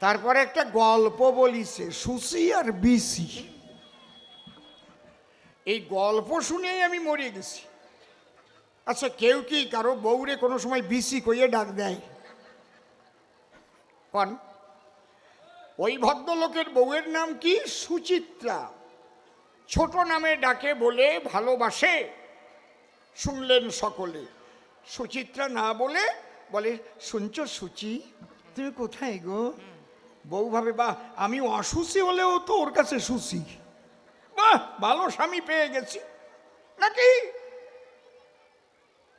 তারপরে একটা গল্প বলিছে, সুসি আর বিসি। এই গল্প শুনেই আমি মরে গেছি। আচ্ছা কেউ কি কারও বউরে কোনো সময় বিসি কইয়ে ডাক দেয়? কন? ওই ভদ্রলোকের বউয়ের নাম কি? সুচিত্রা। ছোট নামে ডাকে বলে ভালোবাসে। শুনলেন সকলে। সুচিত্রা না বলে বলে, শুনছ সুচি? তুমি কোথায় গো? বউ ভাবে, বাহ, আমি অসুচি হলেও তো ওর কাছে সুচি। বাহ, ভালো স্বামী পেয়ে গেছি। নাকি?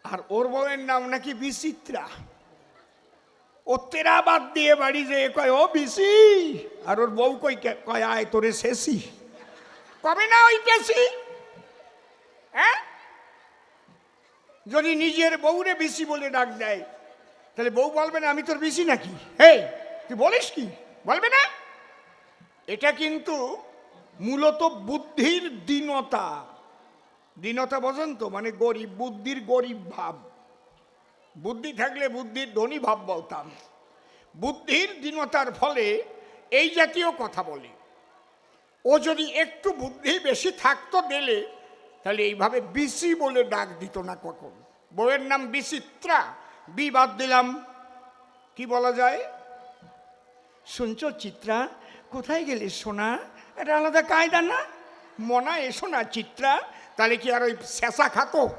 আর ওর বউয়ের নাম নাকি বিচিত্রা। ও তেরা বাদ দিয়ে বাড়ি যে কয়, ও বিসি আর ওর বউ কই কয়, আয়, তোরে শেষি। কবে না ওই পেশি? হ্যাঁ? যদি নিজের বউরে বিসি বলে ডাক দেয়, তাহলে বউ বলবে না, আমি তোর বিসি নাকি? হে তুই বলিস কি? বলবে না? এটা কিন্তু মূলত বুদ্ধির দীনতা। দীনতা বোঝেন তো মানে গরিব, বুদ্ধির গরিব ভাব। বুদ্ধি থাকলে বুদ্ধির ধনী ভাব বলতাম। বুদ্ধির দীনতার ফলে এই জাতীয় কথা বলে। ও যদি একটু বুদ্ধি বেশি থাকতো দিলে, তাহলে এইভাবে বিসি বলে ডাক দিত না কখন। বউয়ের নাম বিচিত্রা। বি বাদ দিলাম। কি বলা যায়? শুনছ চিত্রা? কোথায় গেলে সোনা? এটা আলাদা কায়দা না? মনা, এসো না চিত্রা। তাহলে কি আর ওই শেষা খাতো?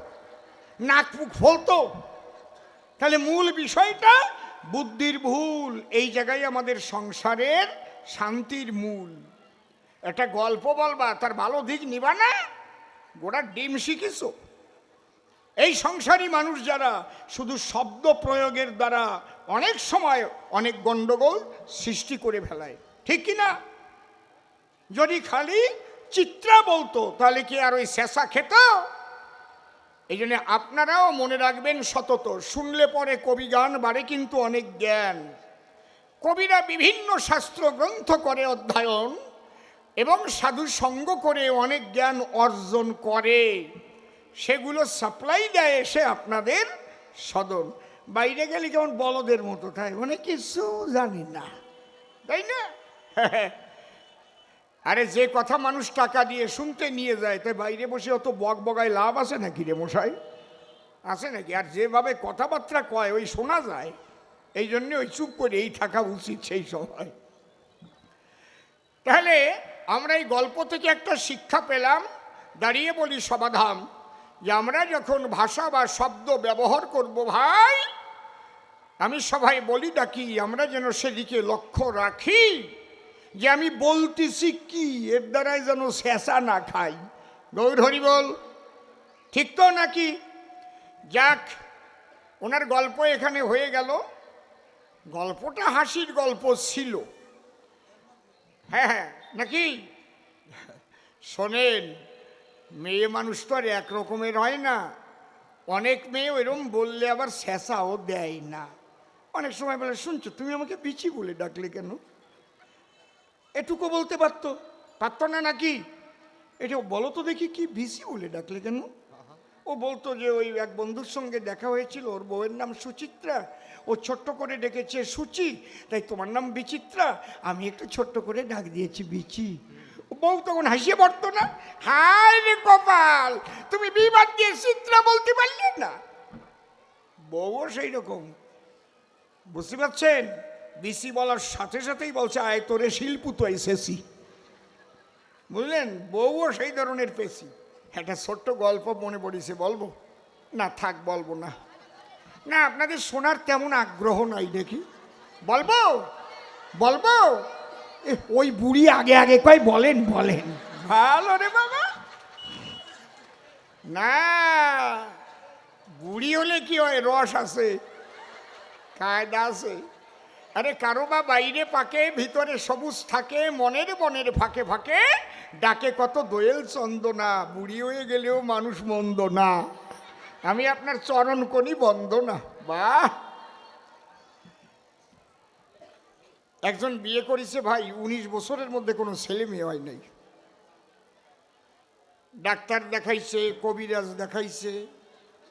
নাক মুখ ফলতো? তাহলে মূল বিষয়টা বুদ্ধির ভুল। এই জায়গায় আমাদের সংসারের শান্তির মূল। একটা গল্প বলবা, তার ভালো দিক নিবা না? গোটা ডিম শিখিস এই সংসারী মানুষ যারা শুধু শব্দ প্রয়োগের দ্বারা অনেক সময় অনেক গণ্ডগোল সৃষ্টি করে ফেলায়, ঠিক কি না যদি খালি চিত্রা বলতো, তাহলে কি আর ওই শেষা খেত? এই জন্য আপনারাও মনে রাখবেন সতত, শুনলে পরে কবি গান বাড়ে কিন্তু অনেক জ্ঞান। কবিরা বিভিন্ন শাস্ত্র গ্রন্থ করে অধ্যয়ন এবং সাধু সঙ্গ করে অনেক জ্ঞান অর্জন করে। সেগুলো সাপ্লাই দেয় এসে আপনাদের সদন। বাইরে গেলে কেমন বলদের মতো খায় মানে কিছু জানি না। তাই না? আরে যে কথা মানুষ টাকা দিয়ে শুনতে নিয়ে যায়, তাই বাইরে বসে অত বক বগায় লাভ আছে নাকি রে মশাই? আছে নাকি? আর যেভাবে কথাবার্তা কয়, ওই শোনা যায়। এই জন্য ওই চুপ করে এই থাকা উচিত সেই সময়। তাহলে আমরা এই গল্প থেকে একটা শিক্ষা পেলাম। দাঁড়িয়ে বলি সমাধান। যে আমরা যখন ভাষা বা শব্দ ব্যবহার করব ভাই, আমি সবাই বলি ডাকি, আমরা যেন সেদিকে লক্ষ্য রাখি যে আমি বলতেছি কি, এর দ্বারাই যেন শেষা না খাই। গৌর বল, ঠিক তো নাকি? যাক, ওনার গল্প এখানে হয়ে গেল। গল্পটা হাসির গল্প ছিল। হ্যাঁ হ্যাঁ নাকি? শোনেন মেয়ে মানুষ তো আর এক রকমের হয় না। অনেক মেয়ে এরম বললে আবার শেষাও দেয় না। অনেক সময় বলে, শুনছো, তুমি আমাকে বিচি বলে ডাকলে কেন? এটুকু বলতে পারতো। পারতো না নাকি? এটা বলো তো দেখি কি বিসি বলে ডাকলে কেন? ও বলতো যে ওই এক বন্ধুর সঙ্গে দেখা হয়েছিল, ওর বউয়ের নাম সুচিত্রা। ও ছোট্ট করে ডেকেছে, সুচি, তাই তোমার নাম বিচিত্রা? আমি একটু ছোট্ট করে ডাক দিয়েছি, বিচি। বউ তখন হাসিয়ে পড়তো না। হায় রে কপাল, তুমি বিবাদ দিয়ে চিত্রা বলতে পারলে না। বউও সেই রকম বুঝতে পারছেন? বিসি বলার সাথে সাথেই বলছে, আয় তোরে শিল্পু তো এসেছি। বুঝলেন? বউও সেই ধরনের পেশি। একটা ছোট্ট গল্প মনে পড়েছে, বলব? না, থাক, বলব না। না, আপনাদের শোনার তেমন আগ্রহ নাই দেখি বলব? বলব? ওই বুড়ি আগে আগে কয়, বলেন বলেন। ভালো রে বাবা। না, বুড়ি হলে কি হয়? রস আছে, কায়দা আছে। আরে, কারও বা বাইরে পাকে, ভিতরে সবুজ থাকে, মনের মনের ফাঁকে ফাঁকে ডাকে কত দোয়েল চন্দনা, বুড়ি হয়ে গেলেও মানুষ মন্দ না। আমি আপনার চরণ কনি বন্ধ না বাহ! একজন বিয়ে করেছে ভাই ১৯ বছরের মধ্যে কোনো ছেলে মেয়ে হয় নাই। ডাক্তার দেখাইছে, কবিরাজ দেখাইছে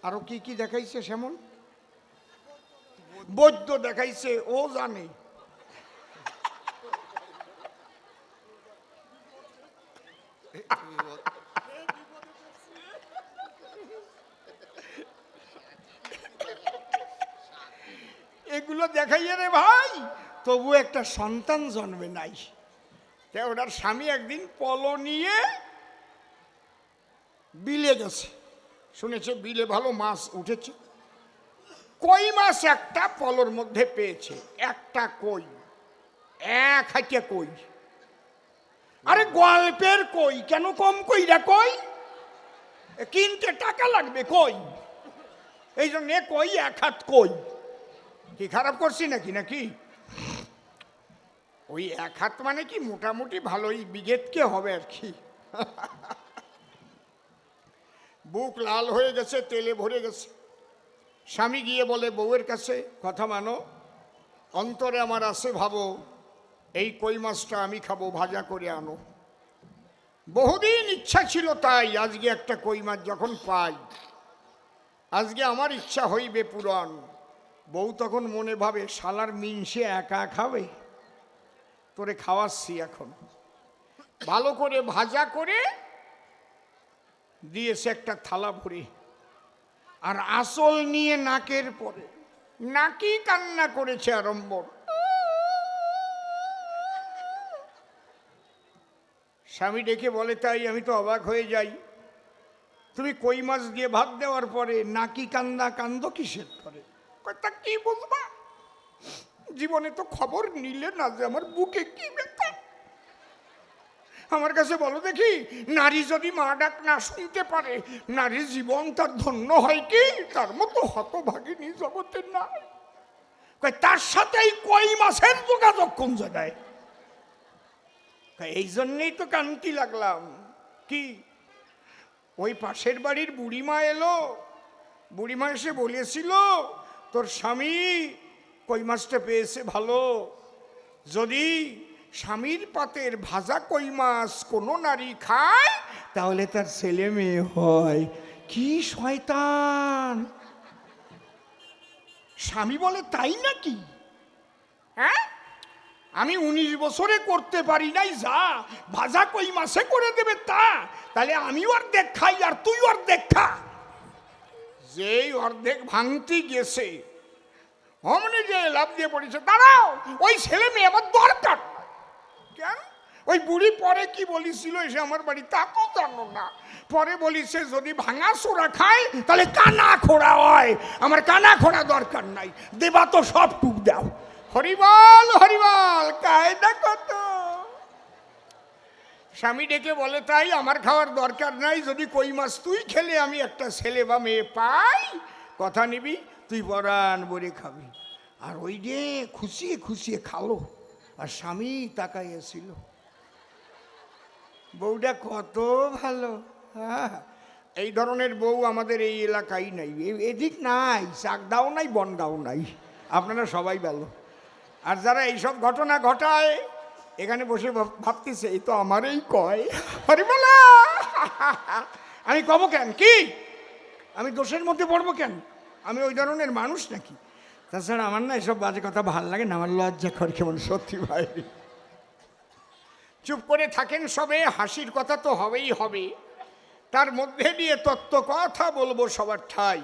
আরও কি কি দেখাইছে সেমন? বৈদ্য দেখাইছে, ও জানে। এগুলো দেখাইয়ে রে ভাই। তবু একটা সন্তান জন্মে নাই। তা ওনার স্বামী একদিন পল নিয়ে বিলে গেছে। শুনেছে বিলে ভালো মাছ উঠেছে। কই মাছ একটা পলর মধ্যে পেয়েছে। একটা কই। এক হাইটে কই। আরে গল্পের কই, কেন কম কইরা কই? কিনতে টাকা লাগবে কই? এই জন্য কই এক হাত কই। কি খারাপ করছি নাকি নাকি? ওই এক হাত মানে কি মোটামুটি ভালোই বিগেতকে হবে আর কি। বুক লাল হয়ে গেছে, তেলে ভরে গেছে। স্বামী গিয়ে বলে, বউয়ের কাছে কথা মানো, অন্তরে আমার আছে ভাবো, এই কই মাছটা আমি খাব, ভাজা করে আনো। বহুদিন ইচ্ছা ছিল তাই, আজকে একটা কই মাছ যখন পাই। আজকে আমার ইচ্ছা হইবে পুরাণ। বউ তখন মনে ভাবে, শালার মিনসে একা খাবে? তোরে খাওয়াচ্ছি এখন। ভালো করে ভাজা করে দিয়েছে একটা থালা ভরে। আর আসল নিয়ে নাকের পরে, নাকি কান্না করেছে আরম্বর স্বামী ডেকে বলে, তাই আমি তো অবাক হয়ে যাই। তুমি কই মাছ দিয়ে ভাত দেওয়ার পরে নাকি কান্দা কান্দ কিসের পরে তা কি বুঝবা জীবনে তো খবর নিলে না যে আমার বুকে কি ব্যথা। আমার কাছে বলো দেখি, নারী যদি মা ডাক না শুনতে পারে, নারীর জীবন তার ধন্য হয় কি? তার মতো হতভাগিনী জগতের না তার সাথে এই কই মাসের যোগাযোগ কোন জায়গায়? এই জন্যেই তো কান্তি লাগলাম। কি? ওই পাশের বাড়ির বুড়িমা এলো। বুড়িমা এসে বলেছিল, তোর স্বামী কই মাছটা পেয়েছে ভালো? যদি স্বামীর পাতের ভাজা কই মাছ কোনো নারী খায়, তাহলে তার ছেলে মেয়ে হয়। কি শয়তান! স্বামী বলে, তাই নাকি? হ্যাঁ? আমি উনিশ বছরে করতে পারি নাই, যা। ভাজা কই মাসে করে দেবে তা। তাহলে আমি অর্ধেক খাই আর তুই অর্ধেক খা। যেই অর্ধেক ভাঙতে গেছে অমনি যে লাভ দিয়ে পড়েছে, দাঁড়াও, ওই ছেলে মেয়ে আমার দরকার। কেন? ওই বুড়ি পরে কি বলেছিল এসে আমার বাড়ি, তা তো জানো না। পরে বলিছে, যদি ভাঙা সোরা খায়, তাহলে কানা খোড়া হয়। আমার কানা খোড়া দরকার নাই। দেবা তো সব টুক দাও। হরিবল হরিবল কায়দা কত? স্বামী ডেকে বলে, তাই আমার খাওয়ার দরকার নাই। যদি কই মাছ তুই খেলে আমি একটা ছেলে বা মেয়ে পাই, কথা নিবি। তুই পরাণ বলে খাবি। আর ওই যে খুশিয়ে খুশিয়ে খালো, আর স্বামী তাকাইয়াছিল বউটা কত ভালো হ্যাঁ। এই ধরনের বউ আমাদের এই এলাকায় নাই। এদিক নাই, চাকদাও নাই, বনগাও নাই। আপনারা সবাই ভালো। আর যারা এইসব ঘটনা ঘটায়, এখানে বসে ভাব- ভাবতেছে, এই তো আমারই কয়। আরে বলা! আমি কব কেন? কি? আমি দোষের মধ্যে পড়ব কেন? আমি ওই ধরনের মানুষ নাকি? তাছাড়া আমার না এসব বাজে কথা ভালো লাগে না, আমার লজ্জা করে কেমন? সত্যি ভাই। চুপ করে থাকেন সবে, হাসির কথা তো হবেই হবে। তার মধ্যে দিয়ে তত্ত্ব কথা বলব সবার ঠাই।